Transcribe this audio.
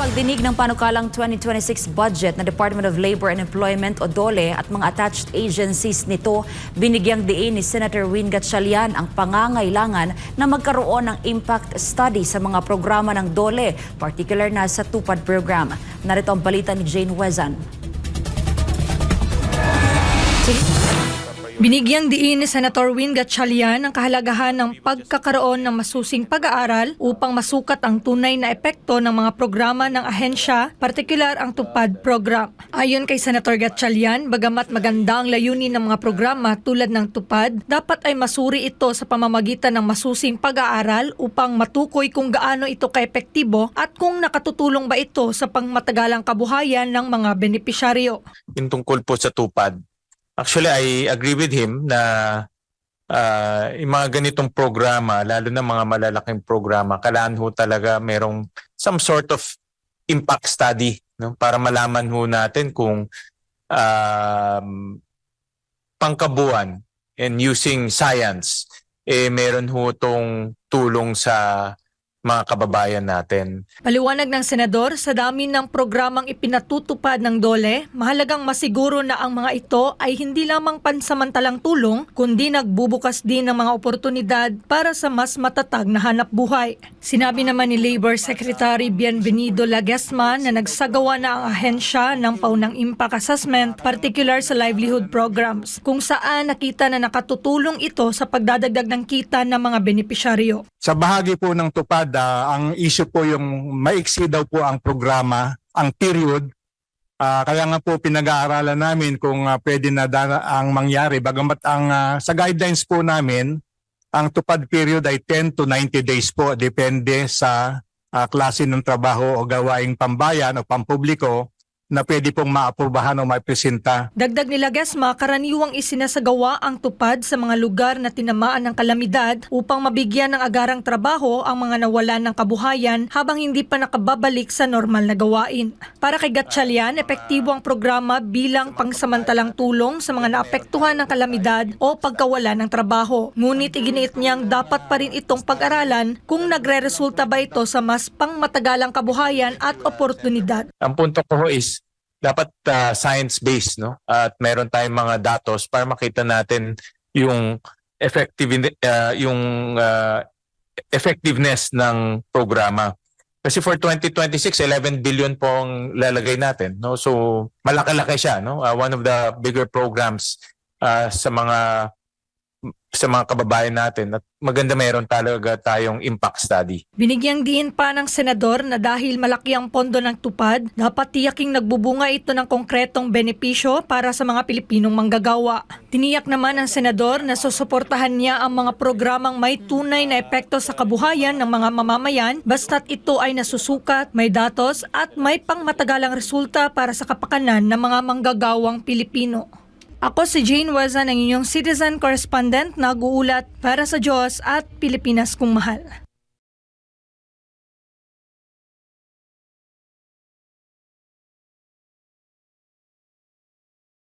pagdinig ng panukalang 2026 budget ng Department of Labor and Employment o DOLE at mga attached agencies nito, binigyang diin ni Senator Win Gatchalian ang pangangailangan na magkaroon ng impact study sa mga programa ng DOLE, particular na sa TUPAD program. Narito ang balita ni Jane Wezan. Binigyang diin ni Senator Win Gatchalian ang kahalagahan ng pagkakaroon ng masusing pag-aaral upang masukat ang tunay na epekto ng mga programa ng ahensya, partikular ang TUPAD program. Ayon kay Senator Gatchalian, bagamat maganda ang layunin ng mga programa tulad ng TUPAD, dapat ay masuri ito sa pamamagitan ng masusing pag-aaral upang matukoy kung gaano ito kaepektibo at kung nakatutulong ba ito sa pangmatagalang kabuhayan ng mga benepisyaryo. yung tungkol po sa tupad. Actually, I agree with him na ah, yung mga ganitong programa, lalo na mga malalaking programa, kailangan ho talaga merong some sort of impact study no? para malaman ho natin kung um, pangkabuan and using science, eh meron ho tong tulong sa mga kababayan natin. Paliwanag ng senador, sa dami ng programang ipinatutupad ng DOLE, mahalagang masiguro na ang mga ito ay hindi lamang pansamantalang tulong, kundi nagbubukas din ng mga oportunidad para sa mas matatag na hanap buhay. Sinabi naman ni Labor Secretary Bienvenido Lagesma na nagsagawa na ang ahensya ng paunang impact assessment, particular sa livelihood programs, kung saan nakita na nakatutulong ito sa pagdadagdag ng kita ng mga benepisyaryo. Sa bahagi po ng tupad, ah, ang issue po yung maiksi daw po ang programa, ang period. Ah, kaya nga po pinag-aaralan namin kung ah, pwede na ang mangyari. Bagamat ang ah, sa guidelines po namin, ang tupad period ay 10 to 90 days po. Depende sa ah, klase ng trabaho o gawaing pambayan o pampubliko na pwede pong maaprubahan o maipresenta. Dagdag nila Gesma, karaniwang isinasagawa ang tupad sa mga lugar na tinamaan ng kalamidad upang mabigyan ng agarang trabaho ang mga nawalan ng kabuhayan habang hindi pa nakababalik sa normal na gawain. Para kay Gatchalian, epektibo ang programa bilang pangsamantalang tulong sa mga naapektuhan ng kalamidad o pagkawala ng trabaho. Ngunit iginiit niyang dapat pa rin itong pag-aralan kung nagre-resulta ba ito sa mas pangmatagalang kabuhayan at oportunidad. Ang punto ko is dapat ah, science-based no? At meron tayong mga datos para makita natin yung effective ah, yung ah, effectiveness ng programa. Kasi for 2026 11 billion po ang lalagay natin no? So malaki-laki siya no? Ah, one of the bigger programs ah, sa mga sa mga kababayan natin at maganda meron talaga tayong impact study. Binigyang diin pa ng senador na dahil malaki ang pondo ng tupad, dapat tiyaking nagbubunga ito ng konkretong benepisyo para sa mga Pilipinong manggagawa. Tiniyak naman ng senador na susuportahan niya ang mga programang may tunay na epekto sa kabuhayan ng mga mamamayan basta't ito ay nasusukat, may datos at may pangmatagalang resulta para sa kapakanan ng mga manggagawang Pilipino. Ako si Jane Wazan, ang inyong citizen correspondent na guulat para sa Diyos at Pilipinas kung mahal.